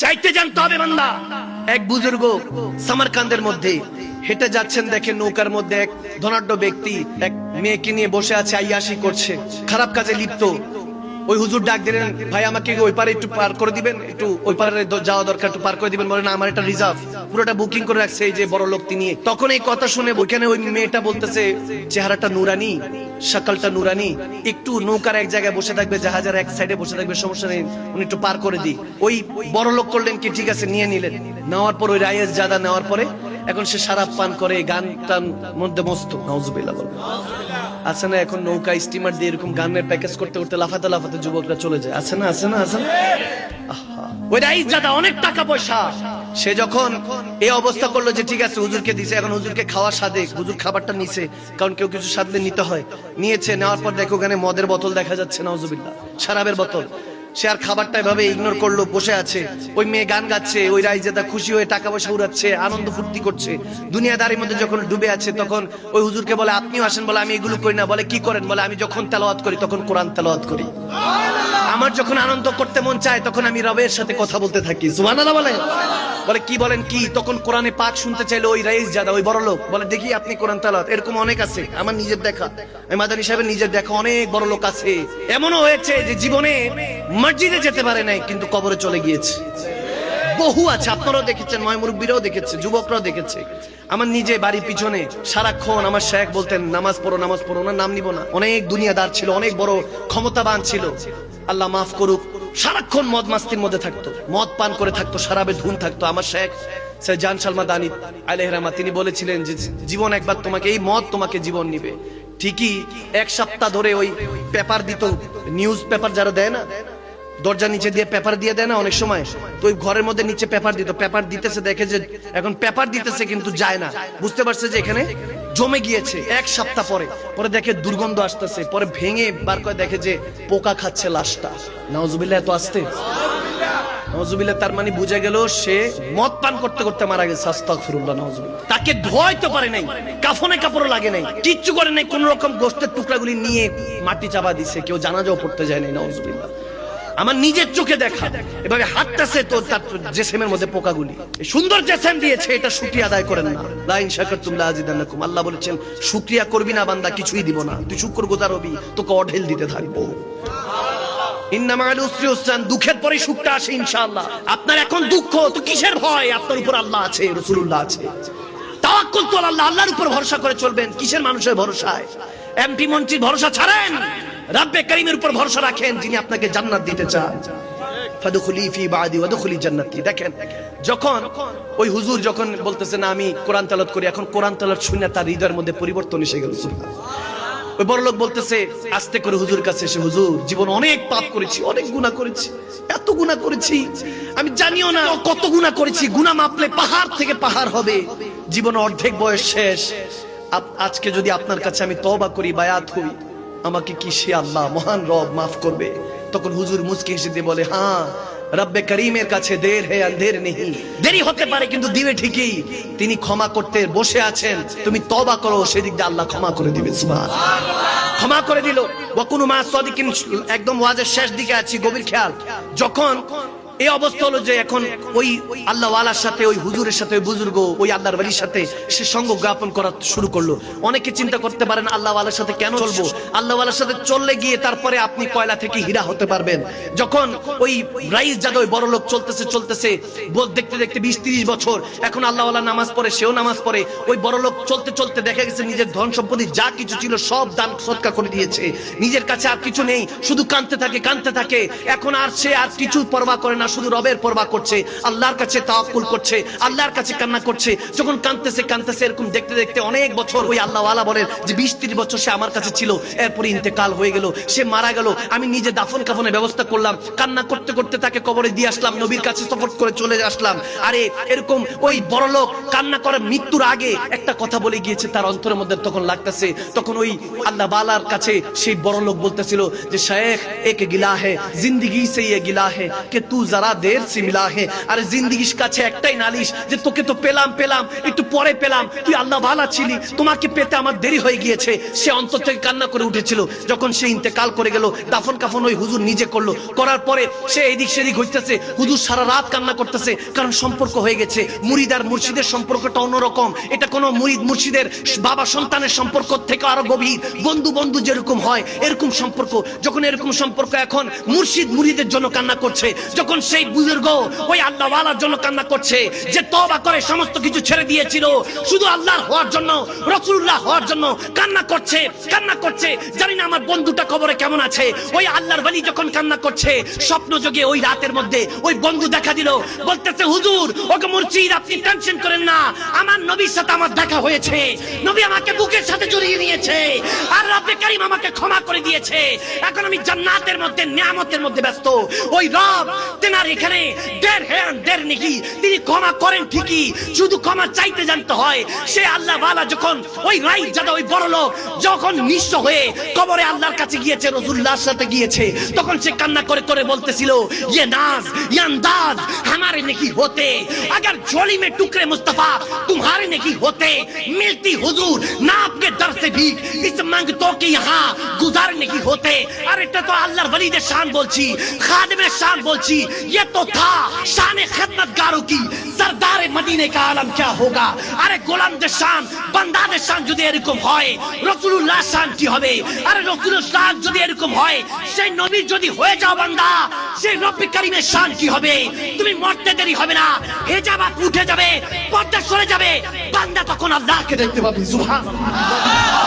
চাইতে যান হবে বান্দা। এক বুজুর্গ সামারকান্দের মধ্যে হেঁটে যাচ্ছেন দেখে নৌকার মধ্যে এক ধনাঢ্য ব্যক্তি এক মেয়েকে নিয়ে বসে আছে, আইয়াসি করছে। খারাপ কাজে লিপ্ত। ওই হুজুর ডাক দিলেন, ভাই, আমাকে ওই পারে একটু পার করে দিবেন? একটু ওই পারে যাওয়া দরকার, একটু পার করে দিবেন? বলেন আমার এটা রিজার্ভ পুরোটা বুকিং করে রাখছে এই যে বড় লোক তিনি তখন এই কথা শুনে ওইখানে ওই মেয়েটা বলতেছে, চেহারাটা নুরানি সকালটা নুরানি। একটু নৌকার এক জায়গায় বসে থাকবে, জাহাজের এক সাইডে বসে থাকবে, সমস্যা নেই, উনি একটু পার করে দিই। ওই বড় লোক করলেন কি, ঠিক আছে, নিয়ে নিলেন। নেওয়ার পর ওই রায়েস জাদা নেওয়ার পরে এখন সে সারাপ পান করে গান টান মধ্যে মস্ত। আছে না এখন নৌকা স্টিমার দিয়ে এরকম গানের প্যাকেজ করতে করতে লাফাতে লাফাতে যুবকরা চলে যায়। আছে না আছে না আছে না? অনেক টাকা পয়সা। সে যখন এই অবস্থা করল যে ঠিক আছে, হুজুরকে দিছে, এখন হুজুরকে খাওয়া সাদে হুজুর খাবারটা নিছে, কারণ কেউ কিছু সাদলে নিতে হয়। নিয়েছে, নেওয়ার পর দেখো ওখানে মদের বোতল দেখা যাচ্ছে নজুবিল্লাহ শারাবের বোতল। সে আর খাবারটা এভাবে ইগনোর করল, বসে আছে। ওই মেয়ে গান গাচ্ছে, ওই রাইজেদা খুশি হয়ে টাকা পয়সা উড়াচ্ছে, আনন্দ ফুর্তি করছে। দুনিয়াদারির মধ্যে যখন ডুবে আছে, তখন ওই হুজুরকে বলে, আপনিও আসেন, বলে, আমি এগুলো করি না। বলে, কি করেন? বলে, আমি যখন তেলাওয়াত করি, তখন কোরআন তেলাওয়াত করি। আমার যখন আনন্দ করতে মন চায়, তখন আমি রবের সাথে কথা বলতে থাকি। সুবহানাল্লাহ বলে। বলে, কি বলেন কি? তখন কোরআনে পাক শুনতে চাইলে ওই রাইস জাদা ওই বড় লোক বলে, দেখি আপনি কোরআন তালাত এরকম অনেক আছে, আমার নিজের দেখা। আমি মাদানী সাহেবের নিজের দেখা অনেক বড় লোক আছে। এমনও হয়েছে যে জীবনে মসজিদে যেতে পারে নাই, কিন্তু কবরে চলে গিয়েছে। বহু আছে, আপনারাও দেখেছেন ময় মুরব্বীরাও দেখেছে, যুবকরাও দেখেছে। আমার নিজে বাড়ির পিছনে সারাক্ষণ আমার শেখ বলতেন, নামাজ পড়ো নামাজ পড়ো না নাম নিব না। অনেক দুনিয়াদার ছিল, অনেক বড় ক্ষমতাবান ছিল। আল্লাহ মাফ করুক, সারাক্ষণ মদ মাস্তির মধ্যে থাকতো, মদ পান করে থাকতো সারাবে ধুন থাকতো। আমার শেখ সে জান সালমা দানি আলহরামা তিনি বলেছিলেন যে, জীবন একবার তোমাকে, এই মদ তোমাকে জীবন নিবে। ঠিকই, এক সপ্তাহ ধরে ওই পেপার দিত, নিউজ পেপার যারা দেয় না দরজা নিচে দিয়ে পেপার দিয়ে দেয় না অনেক সময়? তো ওই ঘরের মধ্যে নিচে পেপার দিত, পেপার দিতেছে, দেখে যে এখন পেপার দিতেছে কিন্তু যায় না। বুঝতে পারছে যে এখানে জমে গিয়েছে এক সপ্তাহ পরে। পরে দেখে দুর্গন্ধ আসতেছে, পরে ভেঙে বার করে দেখে যে পোকা খাচ্ছে লাশটা। নওয়াজুবিল্লাহ এত আসতে? নওয়াজুবিল্লাহ তার মানে বুঝে গেল সে মদ পান করতে করতে মারা গেছে, আস্তাগফিরুল্লাহ নওয়াজুবিল্লাহ তাকে ধোয়াইতে পারে নাই, কাফনে কাপড় লাগে নাই, কিচ্ছু করে নাই কোন রকম গোস্তের টুকরাগুলি নিয়ে মাটি চাপা দিছে, কেউ জানাজাও পড়তে যায় নাই নওয়াজুবিল্লাহ আমার নিজের চোখে দেখা। এভাবে হাঁটতেছে তো তার জেসেমের মধ্যে পোকাগুলি। সুন্দর জেসেম দিয়েছে, এটা শুকরিয়া আদায় করেন না। লাইন শাকারতুম লাজিদান্নাকুম আল্লাহ বলেছেন, শুকরিয়া করবি না বান্দা, কিছুই দিব না। তুই শুকর গোজার হবি, তোকে অঢেল দিতে থাকব। দুঃখের পরে সুখটা আসে আপনার এখন দুঃখ, তো কিসের ভয়? আপনার উপর আল্লাহ আছে, রাসূলুল্লাহ আছে। তাওয়াক্কুল তো আল্লাহ, আল্লাহর উপর ভরসা করে চলবেন। কিসের মানুষের ভরসায়? এমপি মন্ত্রীর ভরসা ছাড়েন। রাব্বে কারীমের উপর ভরসা রাখেন যিনি আপনাকে জান্নাত দিতে চান। ফাদখুলি ফি বাদি, ওয়াদখুলি জান্নাতি। দেখেন, যখন ওই হুজুর যখন বলতেছে, না, আমি কোরআন তেলাওয়াত করি, এখন কোরআন তেলাওয়াত শুনে তার হৃদয়ের মধ্যে পরিবর্তন এসে গেল। ওই বড় লোক বলতেছে, আস্তে করে হুজুর কাছে এসে, হুজুর, জীবন অনেক পাপ করেছি, অনেক গুনাহ করেছি, এত গুনাহ করেছি। আমি জানিও না কত গুনাহ করেছি, গুনাহ মাপলে পাহাড় থেকে পাহাড় হবে। জীবন অর্ধেক বয়স শেষ। আজকে যদি আপনার কাছে আমি তওবা করি, বায়াত হই আমাকে কি সে আল্লাহ মহান রব মাফ করবে? তখন হুজুর মুসকি হেসে দিয়ে বলে হ্যাঁ রব্বে করিমের কাছে দের হে আন্ধের নেই দেরি হতে পারে কিন্তু দিবে ঠিকই। তিনি ক্ষমা করতে বসে আছেন। তুমি তবা করো, সেদিক দিয়ে আল্লাহ ক্ষমা করে দিবে ক্ষমা করে দিল। বকুনু মা সদিকিন, একদম ওয়াজের শেষ দিকে আছি, গভীর খেয়াল। যখন এই অবস্থা হলো যে এখন ওই আল্লাহ ওয়ালার সাথে, ওই হুজুরের সাথে, ওই বুজুর্গ, ওই আল্লাহর বাড়ির সাথে সে সঙ্গ জ্ঞাপন করা শুরু করল। অনেকে চিন্তা করতে পারেন আল্লাহ ওয়ালার সাথে কেন চলবো? আল্লাহ ওয়ালার সাথে চললে গিয়ে তারপরে আপনি কয়লা থেকে হীরা হতে পারবেন। যখন ওই রাইস জাদা ওই বড় লোক চলতেছে চলতেছে দেখতে দেখতে বিশ তিরিশ বছর, এখন আল্লাহ ওয়ালা নামাজ পড়ে, সেও নামাজ পড়ে, ওই বড় লোক চলতে চলতে দেখা গেছে নিজের ধন সম্পত্তি যা কিছু ছিল সব দান সৎকা করে দিয়েছে। নিজের কাছে আর কিছু নেই, শুধু কানতে থাকে কানতে থাকে। এখন আর সে আর কিছু পরবা করে না তারা শুধু রবের পরবা করছে, আল্লাহর কাছে তাওয়াক্কুল করছে, আল্লাহর কাছে কান্না করছে। যখন কানতেছে কানতেছে এরকম দেখতে দেখতে অনেক বছর ওই আল্লাহ আল্লাহওয়ালা বলেন যে বিশ তিরিশ বছর সে আমার কাছে ছিল, এরপরে ইন্তেকাল হয়ে গেল, সে মারা গেল। আমি নিজে দাফন কাফনের ব্যবস্থা করলাম, কান্না করতে করতে তাকে কবরে দিয়ে আসলাম, নবীর কাছে সফর করে চলে আসলাম। আরে, এরকম ওই বড় লোক কান্না করার মৃত্যুর আগে একটা কথা বলে গিয়েছে, তার অন্তরের মধ্যে তখন লাগতেছে। তখন ওই আল্লাহ বালার কাছে সেই বড় লোক বলতেছিল যে, শেখ, এক গিলা হে জিন্দিগি সে ইয়ে গিলা হে কে তুই যারা দের সিমলা হে। আর জিন্দিগির কাছে একটাই নালিশ যে তোকে তো পেলাম পেলাম, একটু পরে পেলাম। তুই আল্লাহ ভালা ছিলি, তোমাকে পেতে আমার দেরি হয়ে গিয়েছে। সে অন্তর থেকে কান্না করে উঠেছিল। যখন সে ইন্তেকাল করে গেল, দাফন কাফন ওই হুজুর নিজে করল। করার পরে সে এদিক সেদিক হইতেছে। হুজুর সারা রাত কান্না করতেছে, কারণ সম্পর্ক হয়ে গেছে। মুরিদ আর মুর্শিদের সম্পর্কটা অন্যরকম। এটা কোনো মুরিদ মুর্শিদের বাবা সন্তানের সম্পর্ক থেকে আরও গভীর। বন্ধু বন্ধু যেরকম হয়, এরকম সম্পর্ক। যখন এরকম সম্পর্ক এখন, মুর্শিদ মুরিদের জন্য কান্না করছে। যখন সেই বুজুর্গ ওই আল্লাহওয়ালার জন্য কান্না করছে যে তবা করে সমস্ত কিছু ছেড়ে দিয়েছিল? শুধু আল্লাহর হওয়ার জন্য রসুল্লাহ হওয়ার জন্য কান্না করছে কান্না করছে। জানি না আমার বন্ধুটা কবরে কেমন আছে। ওই আল্লাহর বালি যখন কান্না করছে, স্বপ্ন যোগে ওই রাতের মধ্যে ওই বন্ধু দেখা দিল। বলতেছে, হুজুর, ওকে মুর্শিদ, আপনি টেনশন করেন না। আমার নবীর সাথে আমার দেখা হয়েছে। নবী আমাকে বুকের সাথে জড়িয়ে নিয়েছে। আর রব্বে কারিম আমাকে ক্ষমা করে দিয়েছে। এখন আমি জান্নাতের মধ্যে, নিয়ামতের মধ্যে ব্যস্ত। ওই রব তেনার এখানে দের হেন দের নেকি তিনি ক্ষমা করেন ঠিকই শুধু ক্ষমা চাইতে জানতে হয় সে আল্লাহ বালা যখন ওই রাই যাদা ওই বড় লোক যখন নিঃস্ব হয়ে কবরে আল্লাহর কাছে গিয়েছে রসুল্লাহর সাথে গিয়েছে তখন সে কান্না করে করে বলতেছিল ইয়ে নাজ ইয়ে আন্দাজ हमारे नहीं होते अगर झोली में टुकड़े मुस्तफा तुम्हारे नहीं होते मिलती हुजूर ना आपके दर से भी इस मंगतों के यहाँ गुजार नहीं होते अरे এটা তো আল্লাহর ওলিদের শান বলছি খাদেমের শান বলছি ये तो था शान खिदमतगारों की सरदार मदीने का आलम क्या होगा আরে গোলামদের শান বান্দাদের শান যদি এরকম হয় রসুলুল্লাহ শান কি হবে আরে রসুলের শান যদি এরকম হয় সেই নবীর যদি হয়ে যাও বান্দা সেই রব্বি কারিমের শান কি হবে তুমি মরতে দেরি হবে না হেজাব আপ উঠে যাবে পর্দা সরে যাবে বান্দা তখন আল্লাহকে দেখতে পাবে সুবহানাল্লাহ